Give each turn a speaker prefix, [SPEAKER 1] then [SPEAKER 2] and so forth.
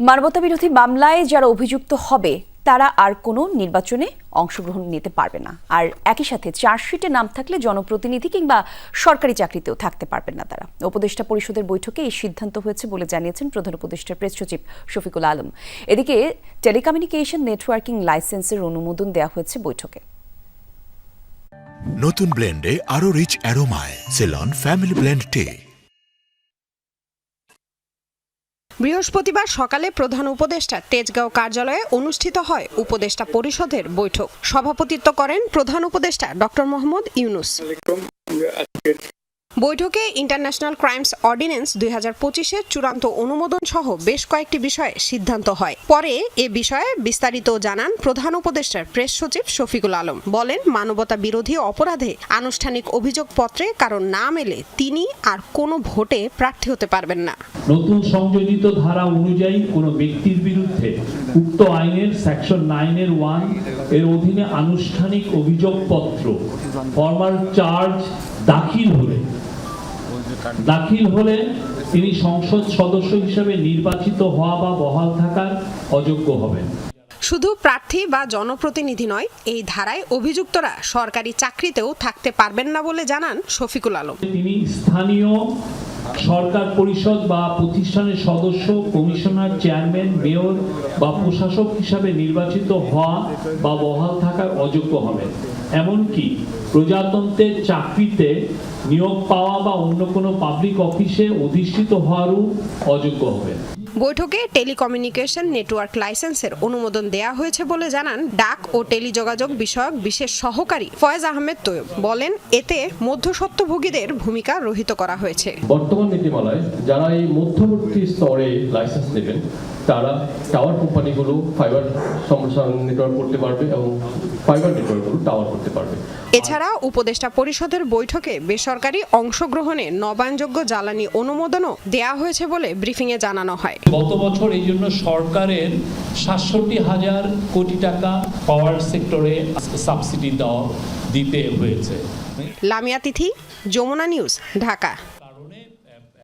[SPEAKER 1] মানবতাবিরোধী মামলায় যারা অভিযুক্ত হবে, তারা আর কোনো নির্বাচনে অংশগ্রহণ নিতে পারবে না। আর একই সাথে চার্জশিটে নাম থাকলে জনপ্রতিনিধি কিংবা সরকারি চাকরিতেও থাকতে পারবেন না তারা। উপদেষ্টা পরিষদের বৈঠকে এই সিদ্ধান্ত হয়েছে বলে জানিয়েছেন প্রধান উপদেষ্টার প্রেস সচিব শফিকুল আলম। এদিকে টেলিকমিউনিকেশন নেটওয়ার্কিং লাইসেন্সের অনুমোদন দেওয়া হয়েছে বৈঠকে।
[SPEAKER 2] নতুন ব্লেন্ডে আরও রিচ অ্যারোমায়, সেলন, ফ্যামিলি ব্লেন্ড টে।
[SPEAKER 3] বৃহস্পতিবার সকালে প্রধান উপদেষ্টা তেজগাঁও কার্যালয়ে অনুষ্ঠিত হয় উপদেষ্টা পরিষদের বৈঠক। সভাপতিত্ব করেন প্রধান উপদেষ্টা ডক্টর মোহাম্মদ ইউনুস। বৈঠকে ইন্টারন্যাশনাল ক্রাইমস অর্ডিন্যান্স দুই হাজার পঁচিশের চূড়ান্ত অনুমোদন সহ বেশ কয়েকটি বিষয়ে সিদ্ধান্ত হয়। পরে এ বিষয়ে বিস্তারিত জানান প্রধান উপদেষ্টার প্রেস সচিব শফিকুল আলম। বলেন, মানবতা বিরোধী অপরাধে আনুষ্ঠানিক অভিযোগপত্রে কারণ না মেলে তিনি আর কোনো ভোটে প্রার্থী হতে পারবেন না।
[SPEAKER 4] নতুন সংযোজিত ধারা অনুযায়ী কোনো ব্যক্তির বিরুদ্ধে উক্ত আইনের সেকশন নাইনের ওয়ানের অধীনে আনুষ্ঠানিক অভিযোগপত্র, ফর্মাল চার্জ দাখিল হলে। দাখিল হলে তিনি সংসদ সদস্য হিসেবে নির্বাচিত হওয়া বা বহাল থাকার অযোগ্য হবেন।
[SPEAKER 3] শুধু প্রার্থী বা জনপ্রতিনিধি নয় এই ধারায় অভিযুক্তরা সরকারি চাকরিতেও থাকতে পারবেন না বলে জানান শফিকুল আলম।
[SPEAKER 4] তিনি স্থানীয় সরকার পরিষদ বা প্রতিষ্ঠানের সদস্য কমিশনার চেয়ারম্যান মেয়র বা প্রশাসক হিসাবে নির্বাচিত হওয়া বা বহাল থাকার অযোগ্য হবেন। এমনকি প্রজাতন্ত্রের চাকরিতে নিয়োগ পাওয়া বা অন্য কোনো পাবলিক অফিসে অধিষ্ঠিত হওয়ারও অযোগ্য হবেন।
[SPEAKER 3] বৈঠকে টেলিকমিউনিকেশন নেটওয়ার্ক লাইসেন্সের অনুমোদন দেয়া হয়েছে বলে জানান ডাক ও টেলিযোগাযোগ বিষয়ক বিশেষ সহকারী ফয়েজ আহমেদ তৈয়ব। বলেন এতে মধ্যস্বত্বভোগীদের ভূমিকা রহিত করা হয়েছে।
[SPEAKER 5] বর্তমান নীতিমালায় যারা এই মধ্যবর্তী স্তরে লাইসেন্স নেবেন তারা টাওয়ার কোম্পানিগুলো ফাইবার সম্প্রসারণ নেটওয়ার্ক করতে পারবে এবং ফাইবার নেটওয়ার্কগুলো টাওয়ার করতে পারবে।
[SPEAKER 3] এছাড়া উপদেষ্টা পরিষদের বৈঠকে বেসরকারি অংশগ্রহণে নবায়নযোগ্য জ্বালানি অনুমোদনও দেয়া হয়েছে বলে ব্রিফিংয়ে জানানো হয়।
[SPEAKER 4] গত বছর এই জন্য সরকারের সাতষট্টি হাজার কোটি টাকা পাওয়ার সেক্টরে সাবসিডি দেওয়া দিতে হয়েছে।
[SPEAKER 3] লামিয়া তিথি, যমুনা নিউজ ঢাকা।